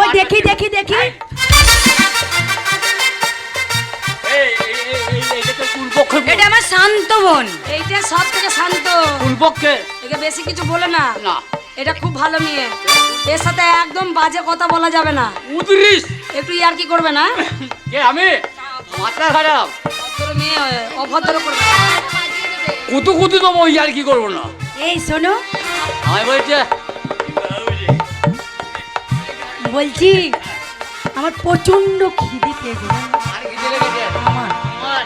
ওই দেখি দেখি দেখি? এটা আমার শান্ত বোন এইটা সব থেকে শান্ত। পক্ষে একে বেশি কিছু বলে না। না। এটা খুব ভালো মেয়ে। এর সাথে একদম বাজে কথা বলা যাবে না। উদ্রিস! একটু ইয়ার কি করবে না? কে আমি? মাথা খারাপ। ভদ্র মেয়ে অভদ্র করবে কুতু কুতু দেবো ওই আর কি করব না? এই শোনো। আমি বলছে বলছি আমার প্রচণ্ড খিদে আমার। আমার।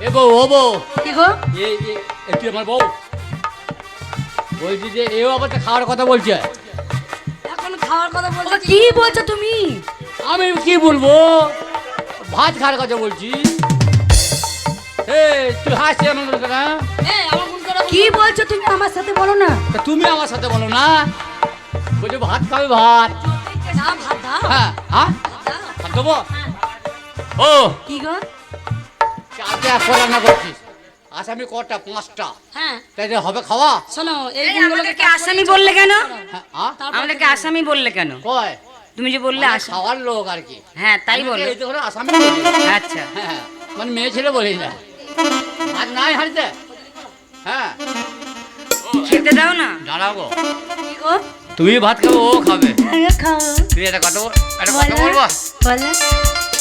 এ বউ ও বউ। কি গো? এই এই একটু আমার বউ? বলছি যে এও আবার খাওয়ার কথা বলছে। এখন খাওয়ার কথা বলছো কি বলছো? তুমি? আমি কি বলব? ভাত খাওয়ার কথা বলছি। এই তুই হাসছি না? আমার খারাপ- কি বলছো তুমি আমার সাথে বলো না। তা তুমি আমার সাথে বলো না। বলছো ভাত খাবে ভাত। না হ্যাঁ হ্যাঁ? দেবো ও কি গো? চারটে একশো রান্না করছিস। আসামি কটা? পাঁচটা। হ্যাঁ। তাই হবে খাওয়া? শোনো এই এই, দিনগুলোকে আসামি বললে কেন? হ্যাঁ? আমাদেরকে আসামি বললে কেন? কয়? তুমি যে বললে খাওয়ার লোক আর কি। হ্যাঁ তাই আমি এই তো হলো আসামি আচ্ছা। হ্যাঁ মানে মেয়ে ছেলে বলি না। ভাত নাই হ্যাঁ। খেতে দাও না? কি গো? তুমি ভাত খাব ও খাবে। খাও তুই একটা কথা বল- একটা কথা বলব? বলো।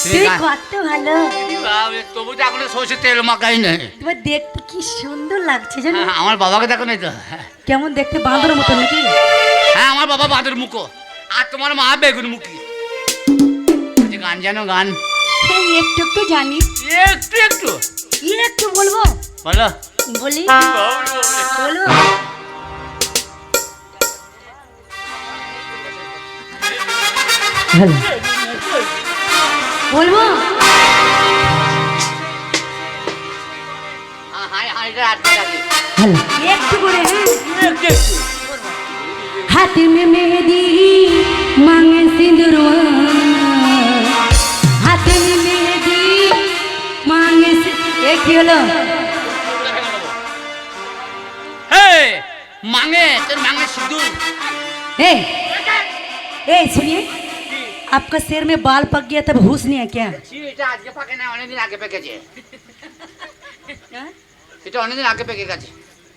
তুমি তুমি কত ভালো। তবু তো এখন সরষের তেল মাখাই নেই। তোমার দেখতে কি সুন্দর লাগছে জানো? হ্যাঁ, আমার বাবাকে দেখো নাই তো। কেমন দেখতে বাঁদর মতো নাকি? হ্যাঁ আমার বাবা বাঁদর মুখো। আর তোমার মা বেগুন মুখী। গান জানো গান। একটু একটু জানি। একটু একটু। একটু বলব? বলো বলি। বলো। একটু हाथ में मेहंदी मांगे सिंदूरवा हाथ में मेहंदी मांगे सि- এ কি হলো হে মাঙে তোর মাঙে সিঁদুর ए ए सुनिए आपका सिर में बाल पक गया तब हुस नहीं है क्या ছি, এটা আজকে পাকে না অনেকদিন আগে পেকেছে এটা অনেকদিন আগে পেকে গেছে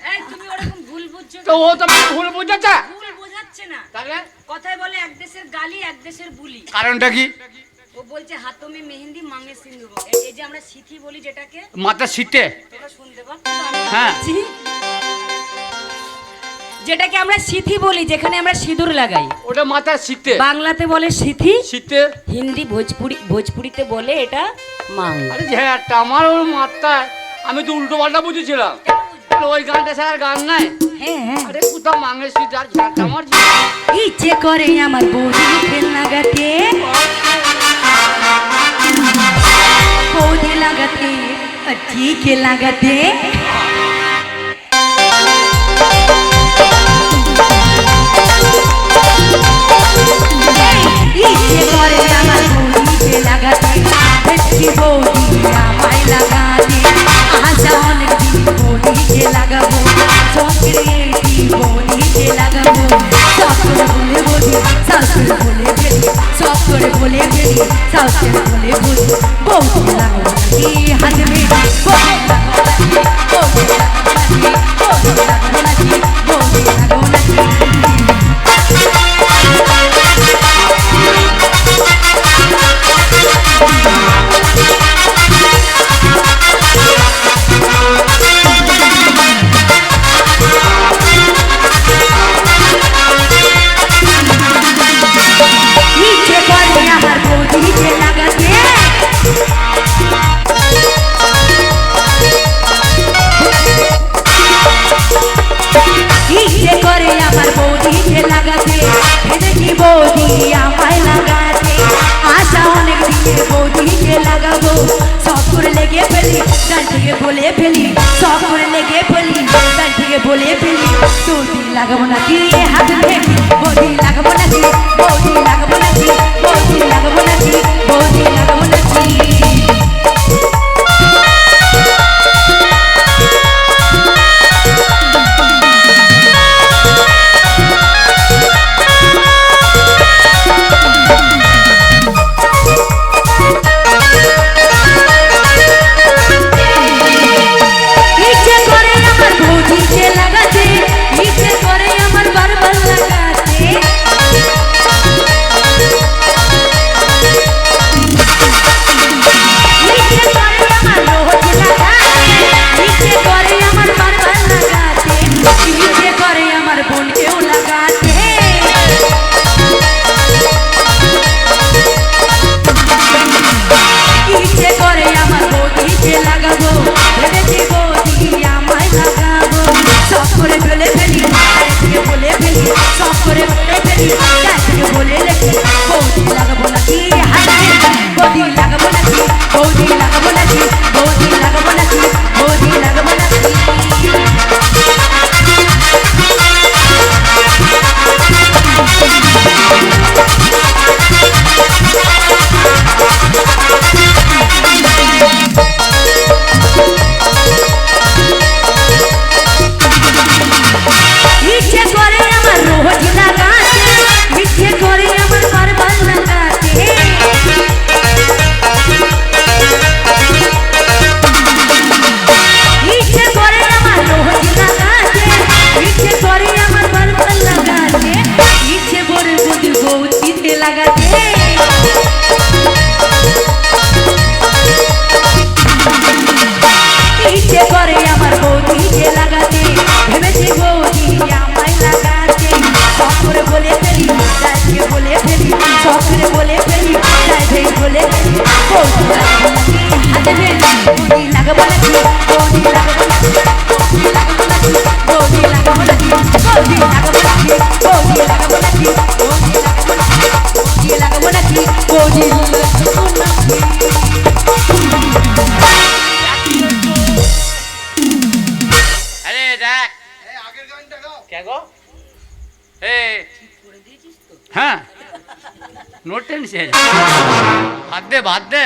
এই তুমি ওরকম ভুল বুঝছো তো ও তো আমাকে ভুল বুঝেছে ভুল বোঝাচ্ছে না তাহলে কথায় বলে এক দেশের গালি এক দেশের বুলি কারণটা কি ও বলছে হাতমে মেহেন্দি মাঙে সিন্দুর এই- এই যে আমরা সিথি বলি যেটাকে মাথা শীতে তোরা শুনতে পাচ্ছ হ্যাঁ জি। যেটাকে আমরা সিথি বলি যেখানে আমরা সিঁদুর লাগাই। ওটা মাথা শীতে বাংলাতে বলে সিথি শীতে হিন্দি ভোজপুরি ভোজপুরিতে বলে এটা মাং। আরে ঝ্যাটা আমার ওর মাথায় আমি তো উল্টো পাল্টা বুঝেছিলাম। ওই গানটা স্যার গান নাই? হ্যাঁ হ্যাঁ। আরে কোথাও মাঙে শীত আর ঝ্যাটা আমার ইচ্ছে করে আমার বৌদি ফেল লাগাতে পৌধে লাগাতে টিকে লাগাতে ভেটকি বৌদি আমায় লাগাতে আশা অনেক দিন বৌদিকে লাগাবো চক্রেটি বৌদিকে লাগাবো সব করে বলে বলি শাশুড় বলে বেরি সব করে বলে বেরি শাশুড় বলে বলি বৌদি লাগাবো নাকি লাগাবো সব করে লেগে ফেলি তার থেকে বলে ফেলি সব করে লেগে ফেলি তার থেকে বলে ফেলি বৌদি লাগাবো নাকি হাত ভেঙে বৌদি লাগাবো নাকি বৌদি লাগাবো নাকি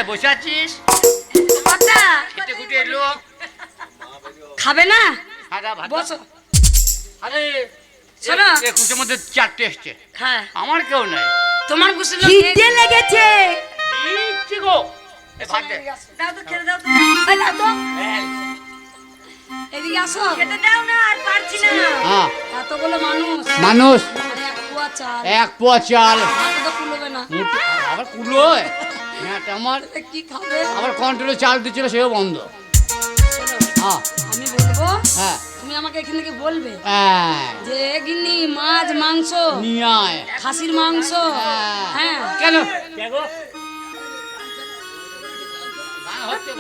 বসে আছিস? খুঁটে এলো। খাবে না? হ্যাঁ ভাত বসো। আরে শোনো। এ কুচের মধ্যে চারটে এসছে। হ্যাঁ। আমার কেউ নাই। তোমার খিদে লেগেছে। দিচ্ছি গো। এ ভাত দে। দাও তো খেতে দাও তো। এই দাও তো। এদিকে আসো। খেতে দাও না আর পারছি না। হ্যাঁ। এতগুলো মানুষ। মানুষ। এক কুয়া চাল। এক পোয়া চাল। তো কুলোবে না। আবার কুলো হ্যাঁ আমার কি খাবে? কন্ট্রোলে চাল দিচ্ছিল সেও বন্ধ। হ্যাঁ। আমি বলব হ্যাঁ। তুমি আমাকে এখান থেকে বলবে হ্যাঁ। যে গিন্নি মাছ মাংস নিয়ে আয়। খাসির মাংস হ্যাঁ। কেন। আচ্ছা।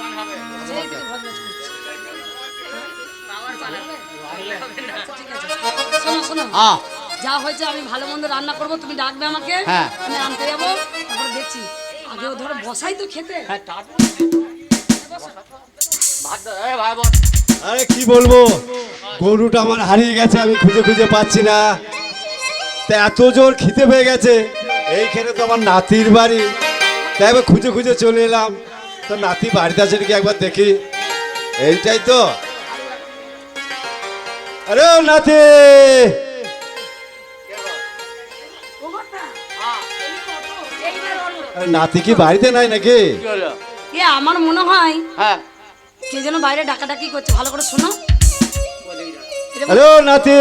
শোনো শোনো। হ্যাঁ। যা হয়েছে আমি ভালো মন্দ রান্না করব তুমি ডাকবে আমাকে। হ্যাঁ। আমি আনতে যাব তারপরে দেখছি। আগেও ধরো বসাই তো খেতে। হ্যাঁ। আরে কি বলব? গরুটা আমার হারিয়ে গেছে আমি খুঁজে খুঁজে পাচ্ছি না। তা এত জোর খিদে পেয়ে গেছে। এইখানে তো আমার নাতির বাড়ি। তাই আমি খুঁজে খুঁজে চলে এলাম। তো নাতি বাড়িতে আছে নাকি একবার দেখি। এইটাই তো। আরে নাতি! নাতি কি বাড়িতে নাই নাকি? কি এ আমার মনে হয় হ্যাঁ। কে যেন বাইরে ডাকাডাকি করছে ভালো করে শোনো। ও নাতি!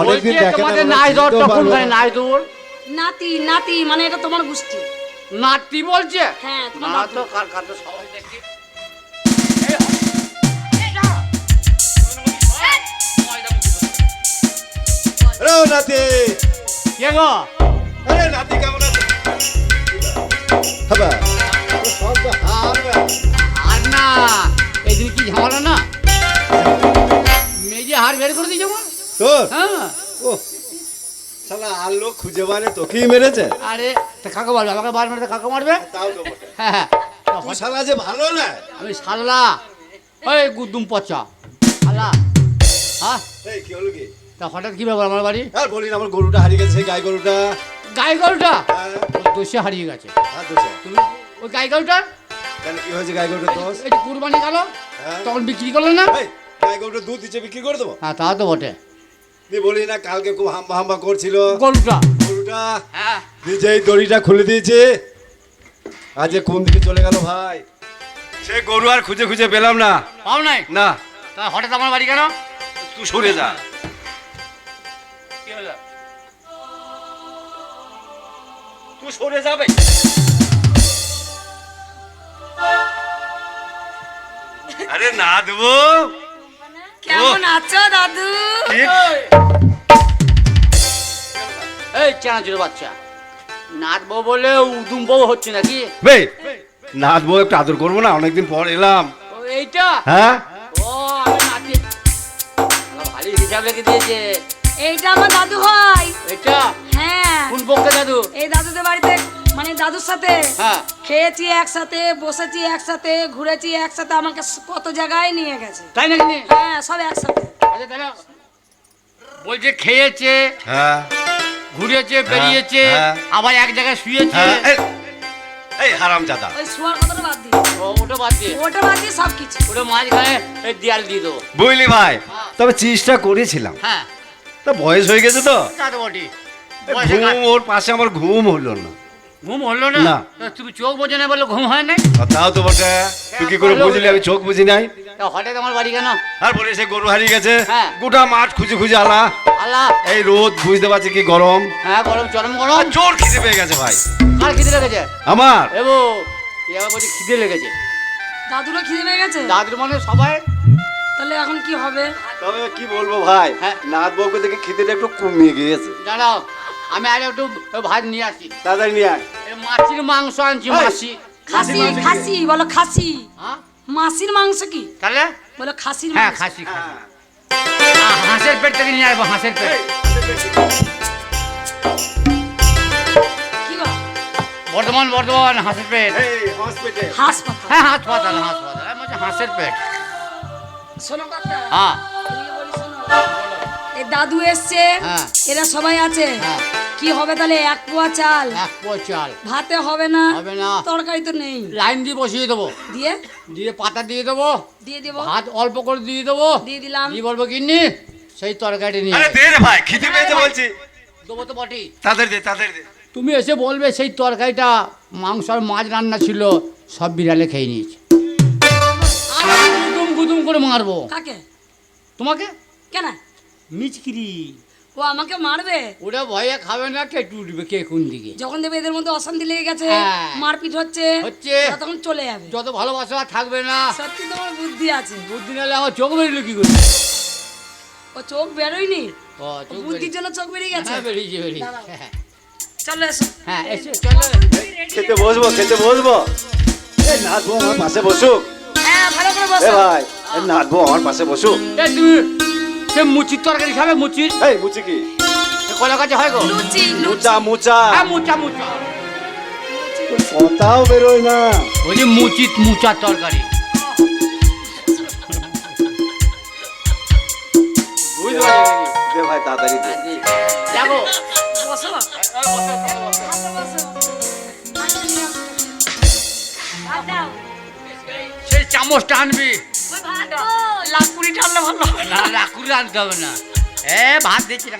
অনেকদিন দেখা তোমাদের নাই দর তখন পারব না। মানে নাই দৌড় নাতি নাতি মানে এটা তোমার গোষ্ঠী। নাতি বলছে? হ্যাঁ তোমার না নাতি। তো কার কার তো সবাই দেখি ও নাতি! কে গো? আরে নাতি কেমন আছে? হবা। সব তো হার বে। আর না এদিন কি ঝামেলা না? মেজে হার বের করে দিয়েছে আমার তোর? হ্যাঁ। ও শালা আর লোক খুঁজে মানে তোকেই মেরেছে। আরে তা কাকা মারবে? আমাকে বার কাকা মারবে? তাও তো হ্যাঁ হ্যাঁ। শালা যে ভালো না। আমি ওই গুদ্দুম পচা। হ্যাঁ? এই কি হলো কি? তা হঠাৎ কি ব্যাপার আমার বাড়ি? আর বলি না আমার গরুটা হারিয়ে গেছে গাই গরুটা। গাই গরুটা হ্যাঁ, দোষে হারিয়ে গেছে। ধুছে। তুমি ওই গাই গরুটা কেন কি হয়েছে গাই গরুটা দোষ? এই যে কুরবানি গেল হ্যাঁ? তখন বিক্রি করল না? এই, গাই গরুটা দুধ দিচ্ছে বিক্রি করে দেবো? হ্যাঁ তা তো বটে। তুই বলি না কালকে খুব হাম্বা হাম্বা করছিল। গরুটা। গরুটা। হ্যাঁ। নিজেই দড়িটা খুলে দিয়েছে। আজ কোন দিকে চলে গেল ভাই? সে গরু আর খুঁজে খুঁজে পেলাম না। পাও নাই? না। তা হঠাৎ আমার বাড়ি কেন? তুই সরে যা। তুই সরে যাবে। আরে না দেবো কেমন আছো দাদু? এই চেনাচুর বাচ্চা। নাচবো বলে উদুম বউ হচ্ছে নাকি? বে নাচবো একটু আদর করব না অনেকদিন পর এলাম। ও এইটা? হ্যাঁ? ও আমি নাচি ভালো হিসাব রেখে দিয়েছে। এইটা আমার দাদু হয়। এটা হ্যাঁ। কোন পক্ষে দাদু? এই দাদুদের বাড়িতে মানে দাদুর সাথে। হ্যাঁ। খেয়েছি একসাথে বসেছি একসাথে ঘুরেছি একসাথে আমাকে কত জায়গায় নিয়ে গেছে। তাই নাকি? হ্যাঁ সব একসাথে। আচ্ছা তাহলে বলছে খেয়েছে হ্যাঁ। ঘুরেছে বেরিয়েছে হ্যাঁ। আবার এক জায়গায় শুয়েছে। এই- হারাম জাদা। ওই শোয়ার কথাটা বাদ দিই ওটা বাদ দিয়ে। ওটা বাদ দিয়ে সব কিছু ওটা মাঝখানে এই দেয়াল দিয়ে দেবো। বুঝলি ভাই তবে চেষ্টা করেছিলাম। হ্যাঁ। তা বয়স হয়ে গেছে তো। তা তো বটি ঘুম ওর পাশে আমার ঘুম হলো না। ঘুম হলো না? না। তা তুমি চোখ বোঝে না বলে ঘুম হয় না আর তাও তো বটে। তুই কি করে বুঝলি? আমি চোখ বুঝি নাই। তা হঠাৎ আমার বাড়ি কেন? আর বলে সে গরু হারিয়ে গেছে। হ্যাঁ। গোটা মাঠ খুঁজে খুঁজে আলা। আল্লাহ এই রোদ বুঝতে পারছি কি গরম। হ্যাঁ গরম চরম গরম। আর জোর খিদে পেয়ে গেছে ভাই। কার খিদে লেগেছে? আমার? এবো এবার বলছি খিদে লেগেছে। দাদুরও খিদে পেয়ে গেছে? দাদুর মানে সবাই তাহলে এখন কি হবে? তবে কি বলব ভাই হ্যাঁ। নাথ বউকে দেখে খিদেটা একটু কমিয়ে গিয়েছে। দাঁড়াও আমি আর একটু ভাত নিয়ে আসি। তাড়াতাড়ি নিয়ে আয়। মাছির মাংস আনছি। মাছি খাসি? খাসি বলো খাসি। হ্যাঁ? মাসির মাংস কি? তাহলে? বলো খাসির হ্যাঁ মাংস। খাসি খাসি। হ্যাঁ। হাঁসের পেট থেকে নিয়ে আসব হাঁসের পেট। বর্ধমান বর্ধমান হাঁসের পেট। এই হসপিটাল হাসপাতাল হ্যাঁ হাসপাতাল হাসপাতাল হাঁসের পেট। দাদু এসছে হ্যাঁ। এরা সবাই আছে। হ্যাঁ। কি হবে তাহলে? এক পোয়া চাল। এক পোয়া চাল। ভাতে হবে না হবে না। তরকারি তো নেই। লাইন দিয়ে বসিয়ে দেবো। দিয়ে? দিয়ে পাতা দিয়ে দেবো। দিয়ে দেবো। ভাত অল্প করে দিয়ে দেবো। দিয়ে দিলাম। দিয়ে বলব কিন্নি সেই তরকারি নিয়ে আরে দে রে ভাই খিদে পেয়েছে বলছি। দেবো তো বটেই তাদের দে তাদের দে। তুমি এসে বলবে সেই তরকারিটা মাংস আর মাছ রান্না ছিল সব বিড়ালে খেয়ে নিয়েছে। গুদুম করে মারবো। কাকে? তোমাকে? কেন? মিচকিরি। ও আমাকে মারবে? ওরা ভয়ে খাবে না কে উঠবে কে কোন দিকে? যখন দেবে এদের মধ্যে অশান্তি লেগে গেছে হ্যাঁ। মারপিট হচ্ছে হচ্ছে। তখন চলে যাবে। যত ভালোবাসা আর থাকবে না। সত্যি তোমার বুদ্ধি আছে। বুদ্ধি নাহলে আমার চোখ বেরিয়ে কি করে? ও চোখ বেরোয়নি? ও চোখ বুদ্ধির জন্য চোখ বেরিয়ে গেছে? হ্যাঁ বেরিয়েছে বেরিয়েছে। হ্যাঁ, চলো এসো। হ্যাঁ এসে চলো। খেতে বসবো খেতে বসবো। এই বউ আমার পাশে বসুক। হ্যাঁ ভালো করে এ বসো ভাই এই আমার পাশে বসুক এ তুমি সে মুচির তরকারি খাবে মুচির? এই মুচি কি? কলা কাছে হয় গো। লুচি লুচি। মুচা মুচা। হ্যাঁ মুচা মুচা। কথাও বেরোয় না। বলছি মুচিত মুচার তরকারি। দে ভাই তাড়াতাড়ি দে। দেখো বসো। চামচটা আনবি। লাকুড়িটা আনলে ভালো হবে না। লাকুড়ি আনতে হবে না। এ ভাত দিচ্ছি না।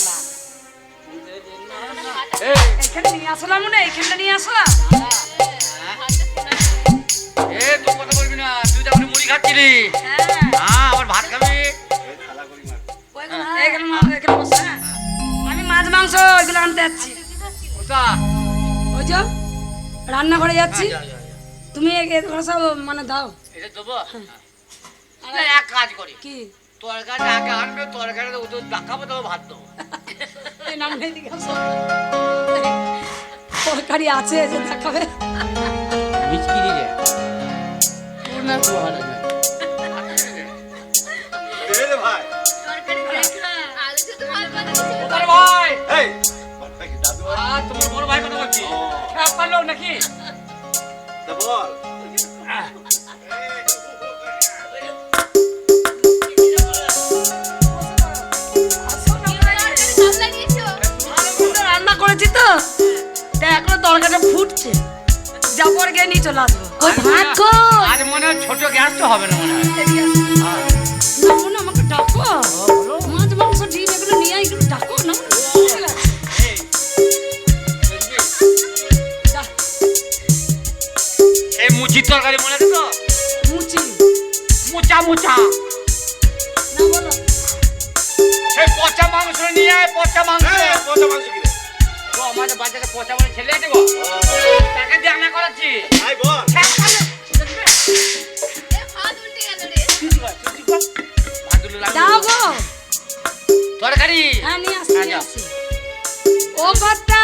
এখানে নিয়ে আসলাম না নিয়ে আসলাম এ তুই কথা বলবি না তুই তো মুড়ি খাচ্ছিলি। হ্যাঁ। হ্যাঁ আবার ভাত খাবি। হ্যাঁ। আমি মাছ মাংস এগুলো আনতে যাচ্ছি। ওই যে রান্নাঘরে যাচ্ছি। যা, যা, যা। তুমি এগুলো সব মানে দাও। এটা দেবো? না, এক কাজ করি। কি? তরকারি আগে আনবে তরকারি ওদের দেখাবো তবে ভাত দেবো। তরকারি আছে যে দেখাবে। রে ভাই। ভাই। এই তোমার বড় ভাই কথা বলছি নাকি? বল। এখনও তরকারিটা ফুটছে। যাব গিয়ে নিয়ে চলে আসব। ওই ভাত কো আজ মনে হয় ছোট গ্যাস তো হবে না মনে হয়। না না আমাকে ডাকো। মাছ মাংস ডিম এগুলো নিয়ে আয়, একটু ডাকো না। এই, মুচির তরকারি মনে আছে তো? মুচি। মুচা মুচা। সেই পচা মাংস নিয়ে আয় পচা মাংস। পচা মাংস। আমাদের বাচ্চাটা পচা মাংস ছেলে দেবো তাকে দিয়ে রান্না করাচ্ছি আয় বল। দাও গো। তরকারি? হ্যাঁ নিয়ে আসছি হ্যাঁ, নিয়ে আসছি। ও কর্তা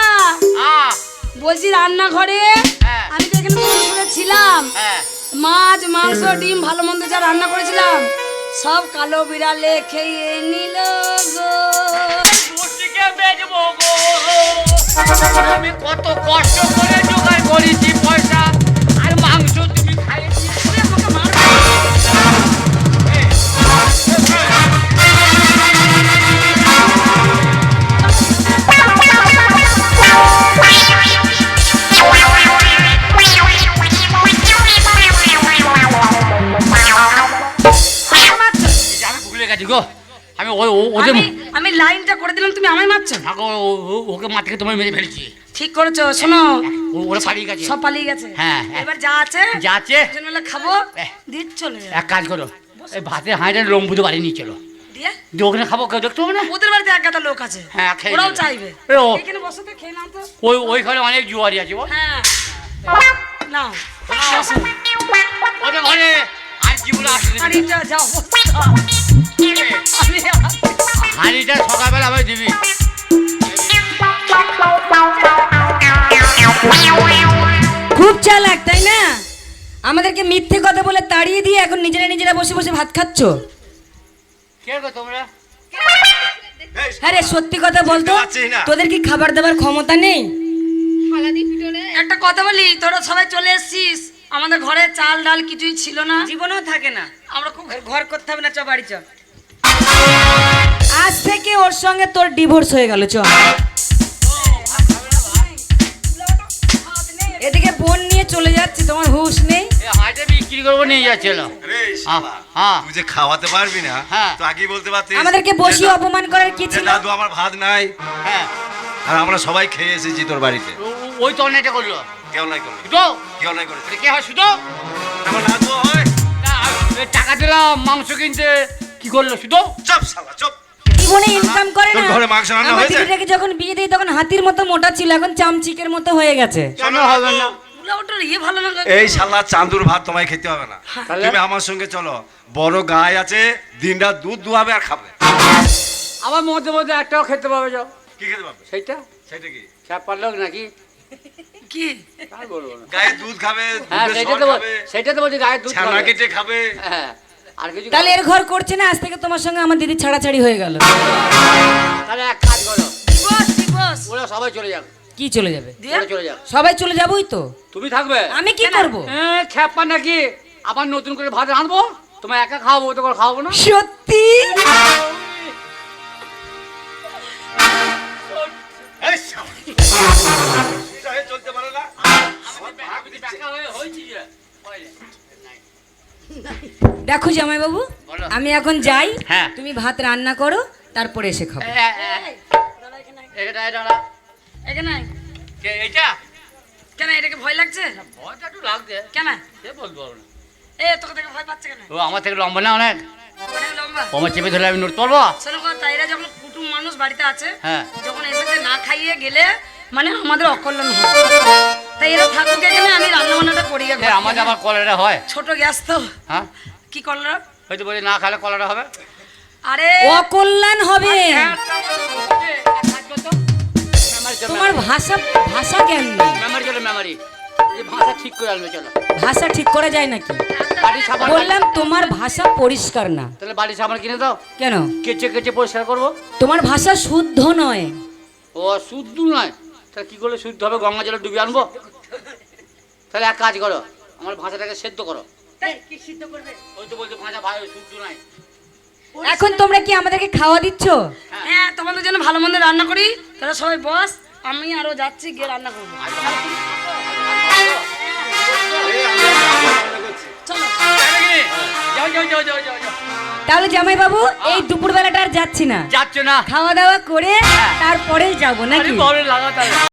বলছি রান্নাঘরে হ্যাঁ। আমি তো এখানে বসে বসে ছিলাম। হ্যাঁ। মাছ মাংস ডিম ভালো মন্দ যা রান্না করেছিলাম। সব কালো বিড়ালে খেয়ে নিল গো। আমি কত কষ্ট করে জোগাড় করেছি পয়সা ওদের আমি আমি লাইনটা করে দিলাম তুমি আমায় মারছো? ওকে মাথাকে তোমায় মেরে ফেলেছি। ঠিক করেছ শোনো। ওরা পালিয়ে গেছে। সব পালিয়ে গেছে। হ্যাঁ, হ্যাঁ। এবার যা আছে যা আছে। খাব দিয়ে চলে এক কাজ করো এই ভাতের হাঁড়িটা লম্বুতে বাড়ি নিয়ে চলো। দিয়ে? দিয়ে ওখানে খাব কেউ দেখতে হবে না? ওদের বাড়িতে এক গাদা লোক আছে। হ্যাঁ, ওরাও চাইবে। এখানে বসো তো খেয়ে নাও তো। ওই ওইখানে অনেক জুয়ারি আছে হ্যাঁ। ওদের ঘরে জীবনে আসলে হাঁড়িটা যাও হাঁড়িটা সকালবেলা আবার দিবি। খুব চালাক তাই না? আমাদেরকে মিথ্যে কথা বলে তাড়িয়ে দিয়ে এখন নিজেরা নিজেরা বসে বসে ভাত খাচ্ছ? কে গো তোমরা? হ্যাঁ রে সত্যি কথা বলতো তোদের কি খাবার দাবার ক্ষমতা নেই? একটা কথা বলি তোরা সবাই চলে এসছিস। আমাদের ঘরে চাল ডাল কিছুই ছিল না। জীবনেও থাকে না। আমরা খুব ঘর করতে হবে না চ বাড়ি চ। আজ থেকে ওর সঙ্গে তোর ডিভোর্স হয়ে গেল চ। এদিকে বোন নিয়ে চলে যাচ্ছে তোমার হুঁশ নেই? এ হাঁড়িটা বিক্রি করব নিয়ে যাচ্ছিল। হ্যাঁ। তুই যে খাওয়াতে পারবি না হ্যাঁ। তো আগেই বলতে পারতিস। আমাদেরকে বসিয়ে অপমান করার কি ছিল? দাদু আমার ভাত নাই। হ্যাঁ। আর আমরা সবাই খেয়ে এসেছি তোর বাড়িতে। ওই তো অন্যায়টা করল। কেউ নাই করলি। শুধু? কেউ নাই এটা কে হয় শুধু? আমার দাদু হয়। টাকা দিলাম মাংস কিনতে। কি করল শুধু? চপ শালা চপ। জীবনে ইনকাম করে না। ঘরে মাংস রান্না আমার হয়েছে? দিদিটাকে যখন বিয়ে দিই তখন হাতির মতো মোটা ছিল এখন চামচিকের মতো হয়ে গেছে। কেন হবে না? ইয়ে ভালো না এই শালা চাঁদুর ভাত তোমায় খেতে হবে না। তুমি আমার সঙ্গে চলো। বড় গায়ে আছে দিনটা দুধ দুয়াবে আর খাবে। আমার মধ্যে মধ্যে একটাও খেতে পাবে যাও। কি খেতে পারবে সেইটা? সেটা কি? পারল নাকি? কি? গায়ে দুধ খাবে হ্যাঁ সেটা তো সেটা তো বলছি গায়ের দুধ ছানা খাবে। কেটে খাবে। হ্যাঁ আর কিছু তাহলে এর ঘর করছে না আজ থেকে তোমার সঙ্গে আমার দিদি ছাড়াছাড়ি হয়ে গেল। তাহলে এক কাজ করো। ওরা সবাই চলে যাক কি চলে যাবে? চলে যাক সবাই চলে যাবোই তো। তুমি থাকবে? আমি কি করব? হ্যাঁ খ্যাপা নাকি? আবার নতুন করে ভাত রাঁধবো? তোমার একা খাওয়াবো তো করে খাওয়াবো না? সত্যি? দেখো জামাই বাবু আমি এখন যাই হ্যাঁ। তুমি ভাত রান্না করো তারপরে এসে খাব। এটা এটা ওরা এখানে আয়। কে এইটা? কেন এটাকে ভয় লাগছে? ভয়টা একটু লাগছে। কেন? সে বলতে পারব না এ তোকে থেকে ভয় পাচ্ছে কেন? ও আমার থেকে লম্বা না অনেক? অনেক লম্বা। ও আমার চেপে ধরলে আমি নড়তে পারব শোনো যখন কুটুম মানুষ বাড়িতে আছে হ্যাঁ। যখন এসেছে না খাইয়ে গেলে মানে আমাদের অকল্যাণ হয়। তাই এরা থাকুক এখানে আমি রান্না বান্নাটা করি এ, আমাদের আবার কলাটা হয়। ছোট গ্যাস তো। হ্যাঁ? কি করল হয়তো বলি না খালে কলাটা হবে? আরে! অকল্যাণ হবে। তোমার ভাষা ভাষা জ্ঞান নেই। মেমারি চলো মেমারি এই ভাষা ঠিক করে আনবে চলো। ভাষা ঠিক করা যায় নাকি? বাড়ি সাবান বললাম তোমার ভাষা পরিষ্কার না। তাহলে বাড়ি সাবান কিনে দাও। কেন? কেচে কেচে পরিষ্কার করব। তোমার ভাষা শুদ্ধ নয়। ও শুদ্ধ নয়। তাহলে কি করলে শুদ্ধ হবে? গঙ্গা জলে ডুবিয়ে আনব? তাহলে এক কাজ করো আমার ভাষাটাকে সেদ্ধ করো। কি সিদ্ধ করবে? ওই তো বলছে ভাষা ভাই শুদ্ধ নাই এখন তোমরা কি আমাদেরকে খাওয়া দিচ্ছ? হ্যাঁ। তোমাদের জন্য ভালো মন্দ রান্না করি। তাহলে সবাই বস আমি আরও যাচ্ছি গিয়ে রান্না করব। তাহলে জামাই বাবু এই দুপুর বেলাটা আর যাচ্ছি না। যাচ্ছ না। খাওয়া দাওয়া করে তারপরে যাব না নাকি?